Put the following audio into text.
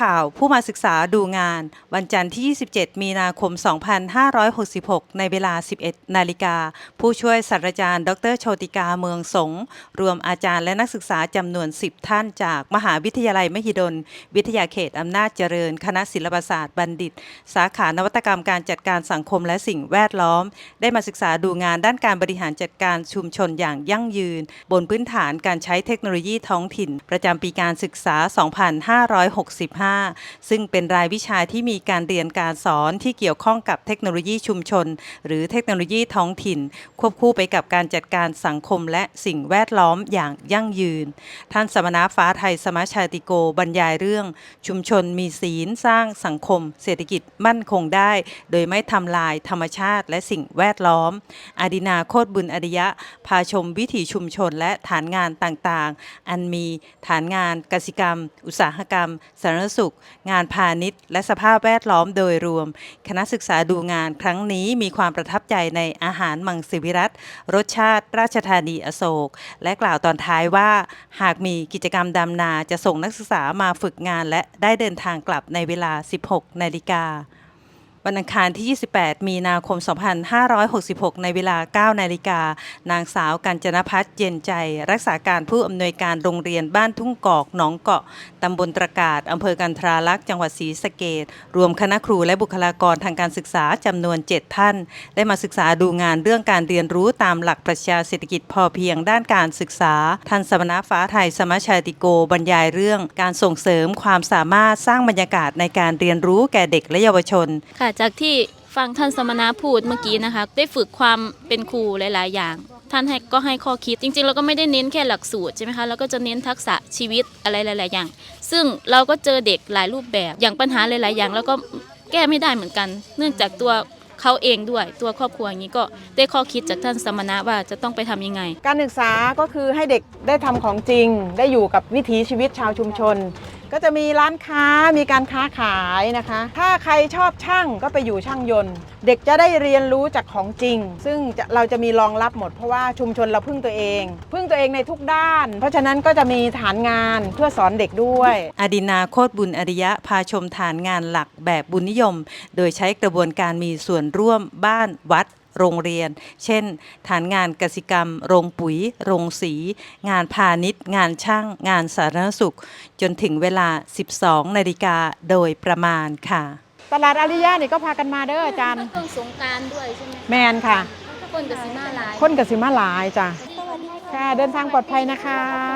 ข่าวผู้มาศึกษาดูงาน วันจันทร์ที่ 27 มีนาคม 2566 ในเวลา 11 นาฬิกา ผู้ช่วยศาสตราจารย์ ดรโชติกาเมืองสง รวมอาจารย์และนักศึกษาจำนวน 10 ท่านจากมหาวิทยาลัยมหิดล วิทยาเขตอำนาจเจริญ คณะศิลปศาสตร์บัณฑิต สาขานวัตกรรมการจัดการสังคมและสิ่งแวดล้อม ได้มาศึกษาดูงานด้านการบริหารจัดการชุมชนอย่างยั่งยืน บนพื้นฐานการใช้เทคโนโลยีท้องถิ่น ประจำปีการศึกษา 2565ซึ่งเป็นรายวิชาที่มีการเรียนการสอนที่เกี่ยวข้องกับเทคโนโลยีชุมชน หรือเทคโนโลยีท้องถิ่น ควบคู่ไปกับการจัดการสังคมและสิ่งแวดล้อมอย่างยั่งยืน ท่านสมณฟ้าไทยสมาชาติโกบรรยายเรื่อง ชุมชนมีศีลสร้างสังคม เศรษฐกิจมั่นคงได้ โดยไม่ทำลายธรรมชาติและสิ่งแวดล้อมอาดินาโคตบุญอริยะ พาชมวิถีชุมชนและฐานงานต่างๆ อันมีฐานงานกสิกรรม อุตสาหกรรมสาธารณสุข งานพาณิชย์ และสภาพแวดล้อมโดยรวม คณะศึกษาดูงานครั้งนี้มีความประทับใจในอาหารมังสวิรัตรสชาติ ราชธานีอโศก และกล่าวตอนท้ายว่า หากมีกิจกรรมดำนาจะส่งนักศึกษามาฝึกงานและได้เดินทางกลับในเวลา 16 นาฬิกา วันอังคารที่ 28 มีนาคม 2566 ในเวลา 9 นาฬิกา นางสาวกัญจนพัฒน์เย็นใจ รักษาการผู้อำนวยการโรงเรียนบ้านทุ่งกอก หนองเกาะ ตำบลตรากาศ อำเภอกันทราลักษ์ จังหวัดศรีสะเกดรวมคณะครูและบุคลากรทางการศึกษาจำนวน 7 ท่าน ได้มาศึกษาดูงานเรื่องการเรียนรู้ตามหลักปรัชญาเศรษฐกิจพอเพียงด้านการศึกษา ท่านสมณฟ้าไทยสมชาติโก บรรยายเรื่อง การส่งเสริมความสามารถสร้างบรรยากาศในการเรียนรู้แก่เด็กและเยาวชนค่ะจากที่ฟังท่านสมณะพูดเมื่อกี้นะคะ ได้ฝึกความเป็นครูหลาย ๆ อย่าง ท่านให้ก็ให้ข้อคิดจริง ๆ เราก็ไม่ได้เน้นแค่หลักสูตรใช่ไหมคะเราก็จะเน้นทักษะชีวิตอะไรหลาย ๆ อย่าง ซึ่งเราก็เจอเด็กหลายรูปแบบอย่างปัญหาหลาย ๆ อย่างแล้วก็แก้ไม่ได้เหมือนกัน เนื่องจากตัวเขาเองด้วยตัวครอบครัวอย่างนี้ก็ได้ข้อคิดจากท่านสมณะว่าจะต้องไปทำยังไง การศึกษาก็คือให้เด็กได้ทำของจริง ได้อยู่กับวิถีชีวิตชาวชุมชน ก็จะมีร้านค้ามีการค้าขายนะคะ ถ้าใครชอบช่างก็ไปอยู่ช่างยนต์ เด็กจะได้เรียนรู้จากของจริง ซึ่งเราจะมีรองรับหมดเพราะว่าชุมชนเราพึ่งตัวเอง พึ่งตัวเองในทุกด้าน เพราะฉะนั้นก็จะมีฐานงานเพื่อสอนเด็กด้วยอดินาโคตรบุญอริยะพาชมฐานงานหลักแบบบุญนิยม โดยใช้กระบวนการมีส่วนร่วมบ้านวัด โรงเรียน เช่น ฐานงานกสิกรรม โรงปุ๋ย โรงสี งานพาณิชย์ งานช่าง งานสาธารณสุข จนถึงเวลา 12 นาฬิกาโดยประมาณค่ะ ตลาดอาริยะนี่ก็พากันมาเด้ออาจารย์ต้องสงการด้วยใช่ไหมแมนค่ะ คนกับสีมาลาย คนกับสิมาหลายจ้ะค่ะเดินทางปลอดภัยนะคะค่ะ